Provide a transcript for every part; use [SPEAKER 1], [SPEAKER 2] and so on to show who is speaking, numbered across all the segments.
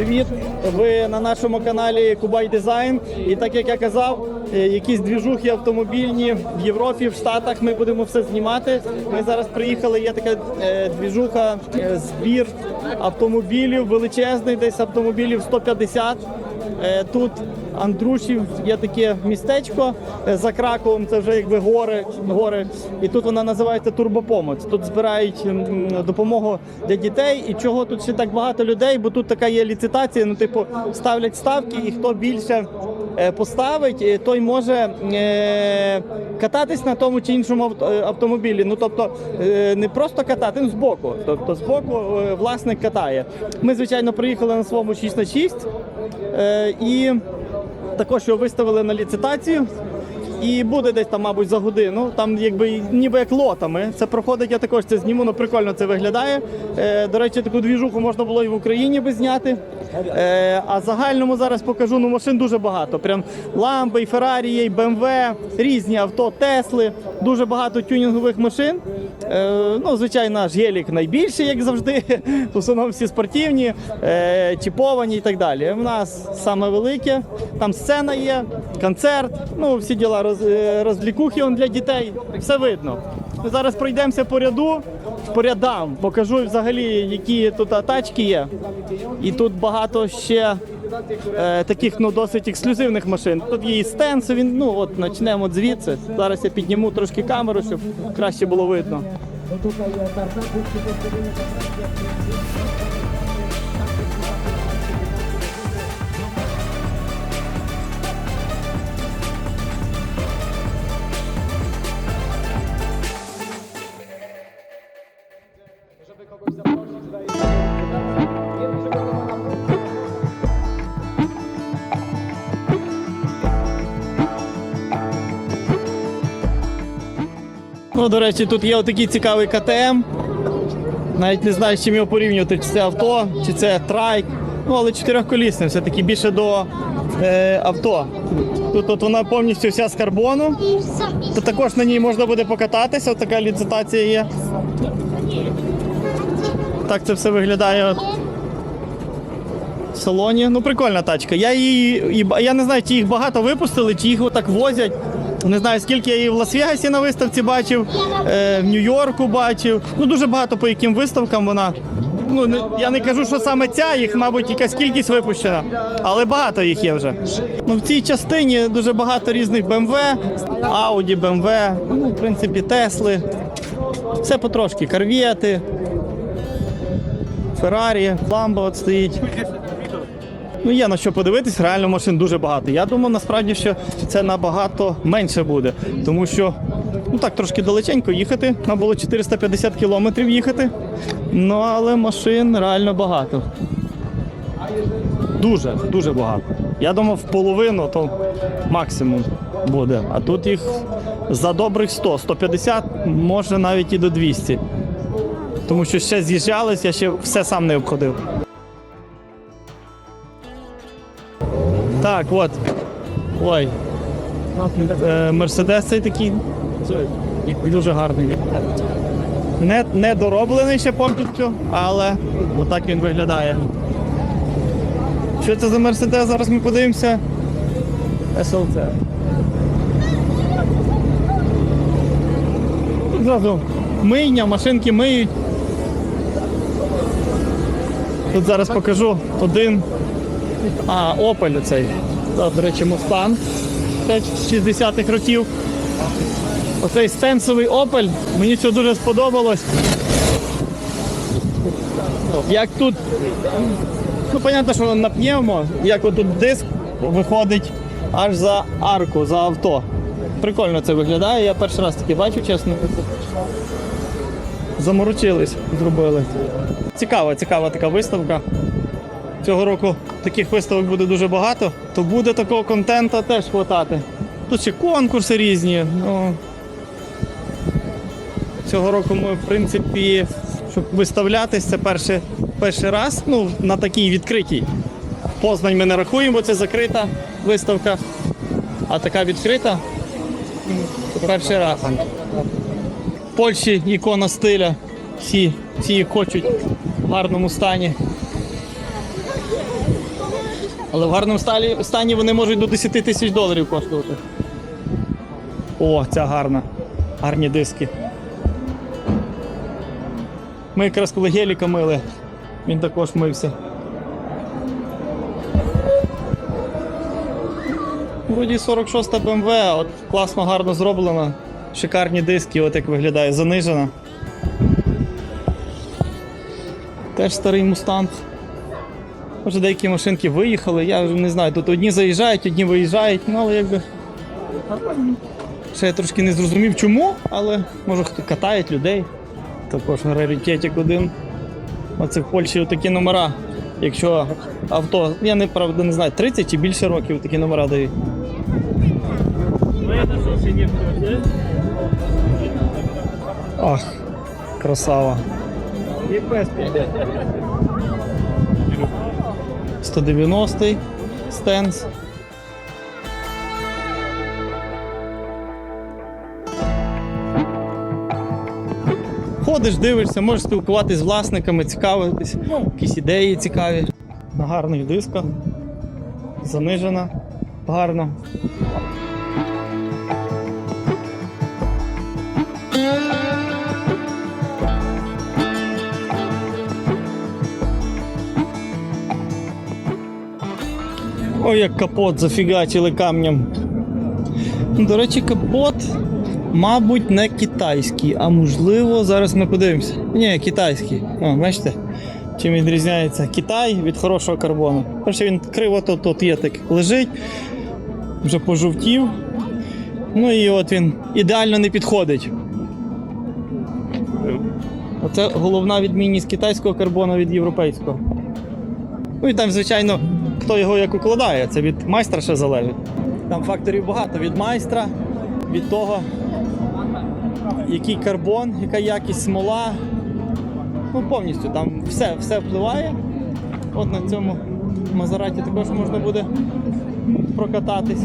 [SPEAKER 1] Привіт! Ви на нашому каналі Кубай Дизайн. І так як я казав, е, якісь двіжухи автомобільні в Європі, в Штатах ми будемо все знімати. Ми зараз приїхали. Є така е, двіжуха, е, збір автомобілів величезний, десь автомобілів 150. Е, Тут Андрушів є таке містечко е, за Краковом, це вже якби гори, гори. І тут вона називається Турбопомоць. Тут збирають допомогу для дітей. І чого тут ще так багато людей, бо тут така є ліцитація, ну типу ставлять ставки, і хто більше е, поставить, е, той може кататись на тому чи іншому автомобілі. Ну тобто не просто катати, ну збоку. Тобто збоку власник катає. Ми, звичайно, приїхали на своєму 6 на 6 е, і також його виставили на ліцитацію. І буде десь там, мабуть, за годину. Там якби ніби як лотами. Це проходить, я також це зніму, ну прикольно це виглядає. Е, до речі, таку двіжуху можна було і в Україні би зняти. Е, а загальному зараз покажу, ну машин дуже багато. Прям ламби, і Феррарі, БМВ, різні авто, Тесли, дуже багато тюнінгових машин. Е, ну, звичайно, наш гелік найбільший, як завжди. В основному всі спортивні, е, чіповані і так далі. У нас саме велике, там сцена є, концерт, ну всі діла роз, е, розлікухи для дітей. Все видно. Ми зараз пройдемося по ряду, по рядам, покажу взагалі, які тут тачки є. І тут багато ще е, таких ну, досить ексклюзивних машин. Тут є і стенси, він, ну от почнемо звідси. Зараз я підніму трошки камеру, щоб краще було видно. Ну, до речі, тут є отакий цікавий КТМ. Навіть не знаю, з чим його порівнювати, чи це авто, чи це трайк. Ну, але чотирьохколісне, все-таки більше до е, авто. Тут от вона повністю вся з карбону. То також на ній можна буде покататися, така ліцитація є. Так це все виглядає в салоні. Ну, прикольна тачка. Я її, я не знаю, чи їх багато випустили, чи їх отак возять. Не знаю, скільки я її в Лас-Вегасі на виставці бачив, е, в Нью-Йорку бачив. Ну, дуже багато по яким виставкам вона. Ну, я не кажу, що саме ця, їх, мабуть, якась кількість випущена, але багато їх є вже. Ну, в цій частині дуже багато різних BMW, Audi, BMW, ну, в принципі, Тесли. Все потрошки, карвіти, Феррарі, Ламбо стоїть. Ну, є на що подивитись, реально машин дуже багато. Я думав, насправді, що це набагато менше буде, тому що ну так трошки далеченько їхати. Нам було 450 кілометрів їхати. Ну але машин реально багато. Дуже, дуже багато. Я думав, половину то максимум буде. А тут їх за добрих 100, 150, може навіть і до 200. Тому що ще з'їжджались, я ще все сам не обходив. Так, от. Ой. Е, Мерседес цей такий. Дуже гарний. Не, не дороблений ще повністю, але отак він виглядає. Що це за Мерседес? Зараз ми подивимося. Тут Зразу мийня, машинки миють. Тут зараз покажу один а, Opel цей. До речі, Mustang. Теж 60-х років. Оцей стенсовий Opel. Мені це дуже сподобалось. Як тут. Ну, понятно, що на пневмо, як отут диск виходить аж за арку, за авто. Прикольно це виглядає. Я перший раз таке бачу, чесно. Заморочились, зробили. Цікава, цікава така виставка. Цього року таких виставок буде дуже багато, то буде такого контенту теж хватати. Тут ще конкурси різні. Ну, цього року ми, в принципі, щоб виставлятись, це перший, раз ну, на такій відкритій. Познань ми не рахуємо, бо це закрита виставка. А така відкрита перший раз. В Польщі ікона стиля. Всі, її хочуть в гарному стані. Але в гарному стані вони можуть до 10 тисяч доларів коштувати. О, ця гарна. Гарні диски. Ми якраз коли геліка мили, він також мився. Вроді 46 BMW, от класно гарно зроблена. Шикарні диски, от як виглядає, занижена. Теж старий мустанг. Може деякі машинки виїхали, я вже не знаю, тут одні заїжджають, одні виїжджають, ну але якби. Ще я трошки не зрозумів чому, але може хто катають людей. Також раритетик один. Оце в Польщі такі номера. Якщо авто, я не правда не знаю, 30 чи більше років такі номера дають. Ах, красава. 190-й стенс. Ходиш, дивишся, можеш спілкуватися з власниками, цікавитись, якісь ідеї цікаві. На гарних дисках. Занижена. Гарно. Ой, як капот зафігачили камнем. До речі, капот, мабуть, не китайський, а можливо, зараз ми подивимося. Ні, китайський. О, бачите? Чим відрізняється Китай від хорошого карбону. Перше він криво тут, тут є так лежить, вже пожовтів. Ну і от він ідеально не підходить. Оце головна відмінність китайського карбону від європейського. Ну і там, звичайно, хто його як укладає, це від майстра ще залежить. Там факторів багато від майстра, від того, який карбон, яка якість смола. Ну, повністю там все, все впливає. От на цьому Мазераті також можна буде прокататись.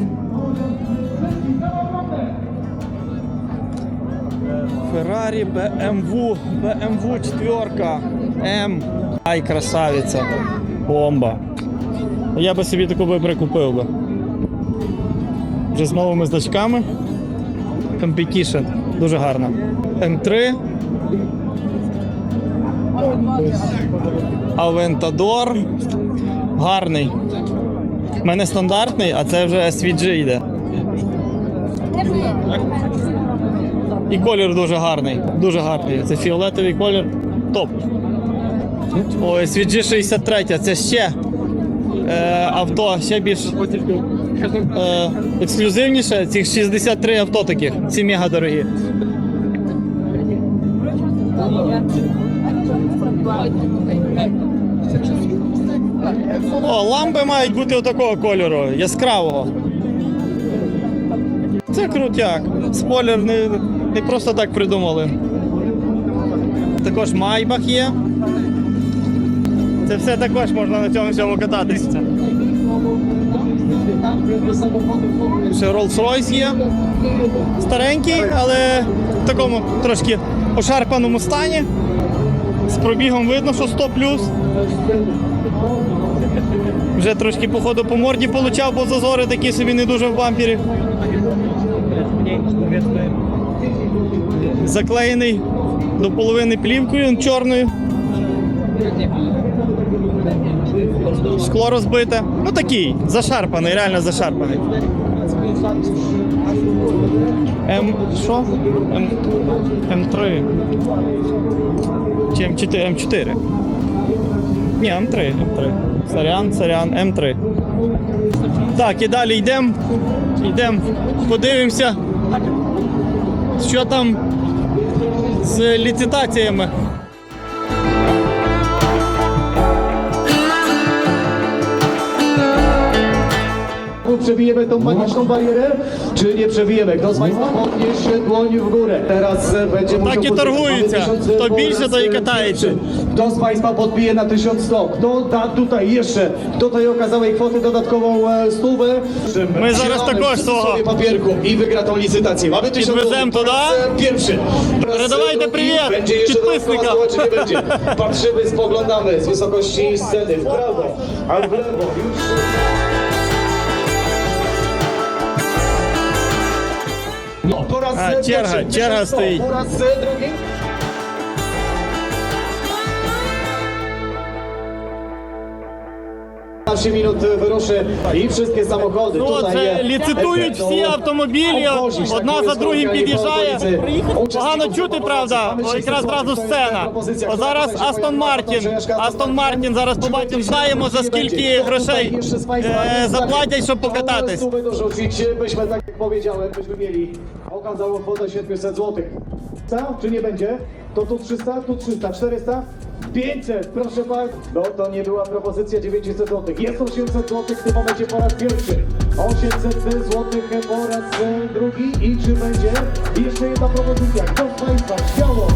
[SPEAKER 1] Феррарі, BMW, BMW 4 М. Ай, красавиця. Бомба. Я би собі таку би прикупив би. Вже з новими значками. Competition. Дуже гарно. М3. Авентадор. Гарний. У мене стандартний, а це вже SVG йде. І колір дуже гарний. Дуже гарний. Це фіолетовий колір. Топ. О, SVG 63, це ще е, авто, ще більш е, ексклюзивніше. Цих 63 авто таких. Ці мега дорогі. О, лампи мають бути отакого кольору, яскравого. Це крутяк. Спойлер не, не просто так придумали. Також майбах є. Це все також можна на цьому всьому кататися. Ще Rolls-Royce є. Старенький, але в такому трошки ошарпаному стані. З пробігом видно, що 100 Вже трошки, походу, по морді получав, бо зазори такі собі не дуже в бампері. Заклеєний до половини плівкою чорною. Скло розбите. Ну такий, зашарпаний, реально зашарпаний. М. Що? М. М3. Чи М4? М4. Ні, М3, М3. Сорян, сорян, М3. Так, і далі йдемо. Йдемо, подивимося, що там з ліцитаціями.
[SPEAKER 2] Przebijemy tą magiczną barierę, czy nie przebijemy? Kto z Państwa podniesie dłoń w górę? Teraz e, będzie musiał...
[SPEAKER 1] Takie
[SPEAKER 2] podnieść-
[SPEAKER 1] targujcie.
[SPEAKER 2] mamy tysiąc,
[SPEAKER 1] Kto
[SPEAKER 2] po
[SPEAKER 1] bliżej,
[SPEAKER 2] raz,
[SPEAKER 1] to i
[SPEAKER 2] e,
[SPEAKER 1] katajcie.
[SPEAKER 2] pierwszy. Kto z Państwa podbije na 1100? Kto da tutaj jeszcze do tej okazanej kwoty dodatkową e, stówę?
[SPEAKER 1] My zaraz
[SPEAKER 2] Zielony
[SPEAKER 1] takoż
[SPEAKER 2] przy
[SPEAKER 1] того.
[SPEAKER 2] sobie papierku i wygra tą licytację. Mamy 1000
[SPEAKER 1] Підвезем
[SPEAKER 2] złotych.
[SPEAKER 1] туди.
[SPEAKER 2] Po raz, e, Pierwszy. Po raz,
[SPEAKER 1] Передавайте
[SPEAKER 2] e, drugi.
[SPEAKER 1] привіт
[SPEAKER 2] Będzie jeszcze dodatkowa
[SPEAKER 1] підписникам.
[SPEAKER 2] stoła, czy nie będzie? Patrzymy, spoglądamy z wysokości sceny w prawo, a w lewo już... По раз
[SPEAKER 1] це
[SPEAKER 2] перший.
[SPEAKER 1] Черга стоїть.
[SPEAKER 2] По раз це другий. 15 minut wyruszy i wszystkie samochody. No,
[SPEAKER 1] це ліцитують всі автомобілі, одна за другим під'їжджає. Погано чути, правда, якраз зразу сцена. О, зараз Астон Мартін. Астон Мартін зараз побачимо, знаємо за скільки грошей заплатять, щоб покататись.
[SPEAKER 2] Byśmy, tak jak powiedziałem, byśmy mieli okazało kwotę 700 zł. Czy nie będzie? To tu 300, tu 300, 400, 500, proszę Państwa. No to nie była propozycja 900 zł. Jest 800 zł w tym momencie po raz pierwszy. 800 zł po raz e, drugi. I czy będzie jeszcze jedna propozycja? Kto z Państwa
[SPEAKER 1] chciało?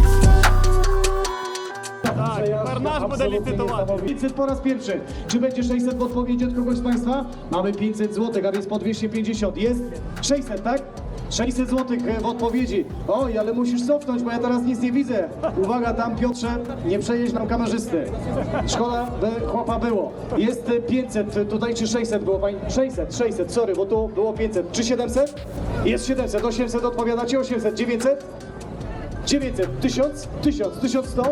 [SPEAKER 1] Tak, licytowany.
[SPEAKER 2] 500 po raz pierwszy. Czy będzie 600 w odpowiedzi od kogoś z Państwa? Mamy 500 zł, a więc po 250. Jest 600, tak? 600 zł w odpowiedzi. Oj, ale musisz cofnąć, bo ja teraz nic nie widzę. Uwaga, tam Piotrze, nie przejeźdź nam kamerzysty. Szkoda, by chłopa było. Jest 500, tutaj czy 600 było Pani? 600, 600, sorry, bo tu było 500. Czy 700? Jest 700, 800 odpowiadacie, 800, 900? 900, 1000, 1000, 1100?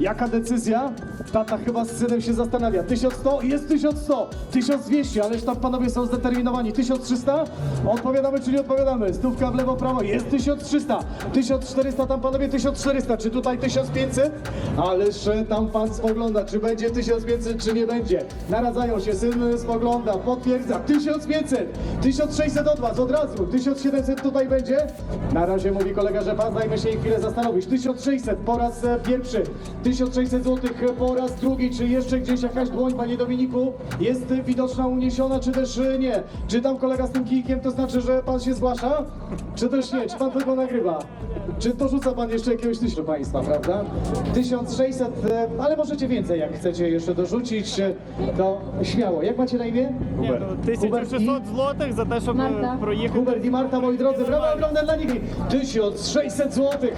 [SPEAKER 2] Jaka decyzja? Tata chyba z synem się zastanawia. 1100? Jest 1100! 1200, ależ tam panowie są zdeterminowani. 1300? Odpowiadamy czy nie odpowiadamy? Stówka w lewo, prawo. Jest 1300! 1400, tam panowie 1400. Czy tutaj 1500? Ależ e, tam pan spogląda, czy będzie 1500, czy nie będzie. Naradzają się, syn spogląda, potwierdza. 1500! 1600 od was, od razu. 1700 tutaj będzie? Na razie mówi kolega, że pan zajmie się i chwilę zastanowić. 1600 po raz e, pierwszy. 1600 zł po raz drugi. Czy jeszcze gdzieś jakaś dłoń, panie Dominiku, jest widoczna, uniesiona, czy też e, nie? Czy tam kolega z tym kijkiem, to znaczy, że pan się zgłasza? Czy też nie? Czy pan tylko nagrywa? Czy dorzuca pan jeszcze jakiegoś tysiąca państwa, prawda? 1600, e, ale możecie więcej, jak chcecie jeszcze dorzucić, e, to śmiało. Jak macie na imię?
[SPEAKER 1] Nie, no, 1600 zł za to,
[SPEAKER 3] żeby
[SPEAKER 1] Marta.
[SPEAKER 2] Hubert i Marta, moi drodzy, brawa ogromne dla nich. 1600 złotych.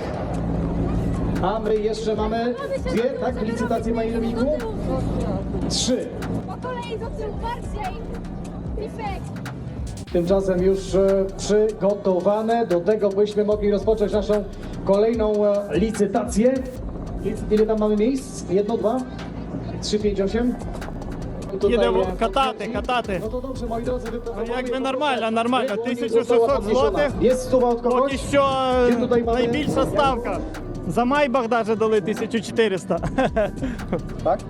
[SPEAKER 2] A my jeszcze mamy dwie, tak, licytacje, panie Dominiku? Trzy.
[SPEAKER 3] Po kolei do tyłu, bardziej. Pifek.
[SPEAKER 2] Tymczasem już e, przygotowane do tego, byśmy mogli rozpocząć naszą kolejną e, licytację. Lic- Ile tam mamy miejsc? Jedno, dwa? Trzy, pięć, osiem? Tutaj,
[SPEAKER 1] Їдемо
[SPEAKER 2] e,
[SPEAKER 1] катати, катати.
[SPEAKER 2] No to dobrze, moi drodzy, wypracowujemy
[SPEAKER 1] jakby normalnie, normalnie.
[SPEAKER 2] Dłoń
[SPEAKER 1] 1600
[SPEAKER 2] została podniesiona.
[SPEAKER 1] złotych.
[SPEAKER 2] Jest stuwa od kogoś?
[SPEAKER 1] Поки що е,
[SPEAKER 2] Чи туди мали-
[SPEAKER 1] найбільша ставка. За Майбах навіть дали 1400.
[SPEAKER 2] Tak?
[SPEAKER 1] Так,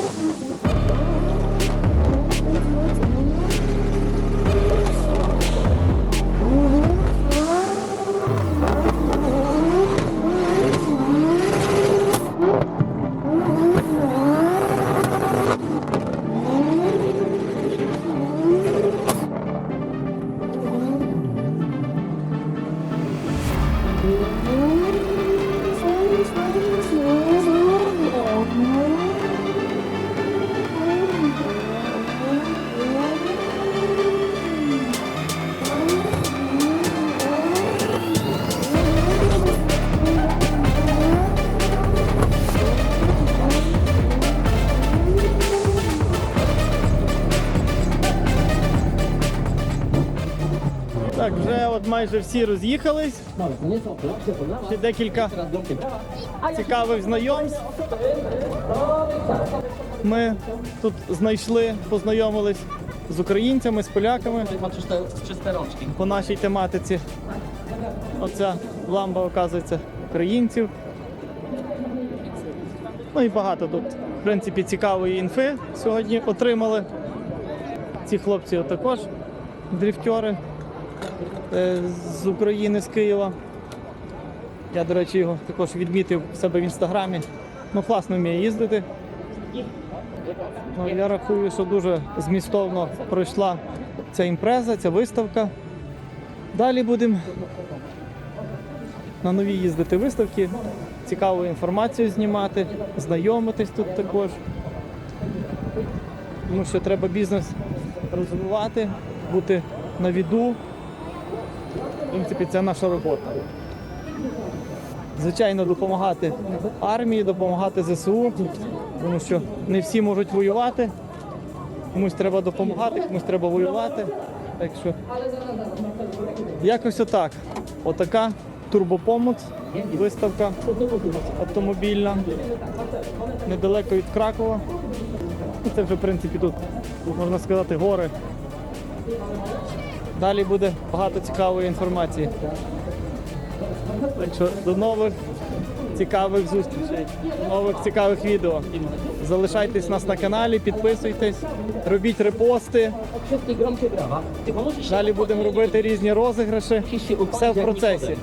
[SPEAKER 1] вже от майже всі роз'їхались. Ще декілька цікавих знайомств. Ми тут знайшли, познайомились з українцями, з поляками по нашій тематиці. Оця ламба, оказується, українців. Ну і багато тут, в принципі, цікавої інфи сьогодні отримали. Ці хлопці також дрифтери е, з України, з Києва. Я, до речі, його також відмітив в себе в інстаграмі. Ну, класно вміє їздити. Ну, я рахую, що дуже змістовно пройшла ця імпреза, ця виставка. Далі будемо на нові їздити виставки, цікаву інформацію знімати, знайомитись тут також. Тому що треба бізнес розвивати, бути на віду. Принципі, це наша робота. звичайно, допомагати армії, допомагати ЗСУ, тому що не всі можуть воювати. Комусь треба допомагати, комусь треба воювати. Так що якось отак. Отака турбопомоць, виставка автомобільна, недалеко від Кракова. Це вже, в принципі, тут, можна сказати, гори. Далі буде багато цікавої інформації. Так що до нових цікавих зустрічей, до нових цікавих відео. Залишайтесь нас на каналі, підписуйтесь, робіть репости. Далі будемо робити різні розіграші. Все в процесі.